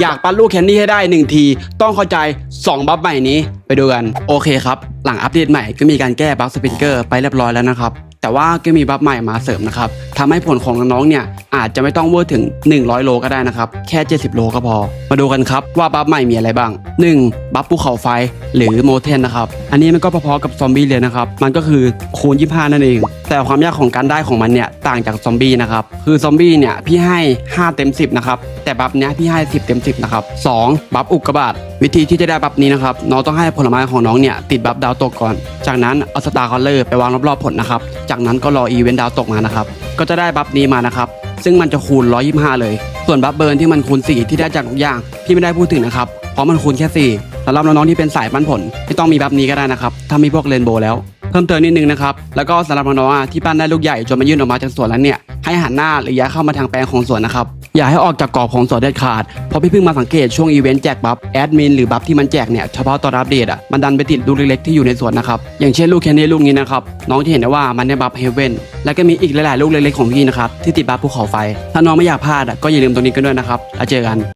อยากปั้นลูกแคนดี้ให้ได้ 1 ที ต้องเข้าใจ 2 บัฟใหม่นี้ไปดูกัน โอเคครับ หลังอัปเดตใหม่ก็มีการแก้บัฟสปินเกอร์ไปเรียบร้อยแล้วนะครับ แต่ว่าก็มีบัฟใหม่มาเสริมนะครับทำให้ผลของน้องๆเนี่ยอาจจะไม่ต้องเวอร์ถึง 100 โลก็ได้นะครับ แค่ 70 โลก็พอ มาดูกันครับว่าบัฟใหม่มีอะไรบ้าง 1. บัฟภูเขาไฟหรือโมเทนนะครับ อันนี้มันก็พอๆกับซอมบี้เลยนะครับ มันก็คือคูณ 25 นั่นเอง แต่ความยากของการได้ของมันเนี่ยต่างจากซอมบี้นะครับ คือซอมบี้เนี่ยพี่ให้ 5 เต็ม 10 นะครับ แต่บัฟเนี้ยพี่ให้ 10 เต็ม 10 นะครับ 2. บัฟอุกกาบาตวิธีที่จะได้บัฟนี้นะครับน้องต้องให้ผลไม้ของน้องเนี่ยติดบัฟดาวตกก่อน จากนั้นเอาสตาร์คอลเลอร์ไปวางรอบๆผลนะครับ จากนั้นก็รออีเวนต์ดาวตกมานะครับก็จะได้บัฟนี้มานะครับ ซึ่งมันจะคูณ 125 เลย ส่วนบัฟเบิร์นที่มันคูณ 4 ที่ได้จากทุกอย่างพี่ไม่ได้พูดถึงนะครับ เพราะมันคูณแค่4สำหรับน้องๆที่เป็นสายปั้นผล ที่ต้องมีบัฟนี้ก็ได้นะครับ ถ้ามีพวกเรนโบว์แล้ว เพิ่มเติมนิดนึงนะครับ แล้วก็สำหรับน้องๆที่ปั้นได้ลูกใหญ่จนมายื่นออกมาจากสวนแล้วเนี่ยให้หันหน้าหรือย้ายเข้ามาทางแปลงของสวนนะครับอย่าให้ออกจากกรอบของสวนเด็ดขาดเพราะพี่เพิ่งมาสังเกตช่วงอีเวนต์แจกบัฟแอดมินหรือบัฟที่มันแจกเนี่ยเฉพาะตอนอัปเดตอะมันดันไปติดลูกเล็กๆที่อยู่ในสวนนะครับอย่างเช่นลูกแคนดี้ลูกนี้นะครับน้องจะเห็นได้ว่ามันได้บัฟเฮเว่นและก็มีอีกหลายๆลูกเล็กๆของพี่นะครับที่ติดบัฟภูเขาไฟ ถ้าน้องไม่อยากพลาดอะก็อย่าลืมตรงนี้กันด้วยนะครับแล้วเจอกัน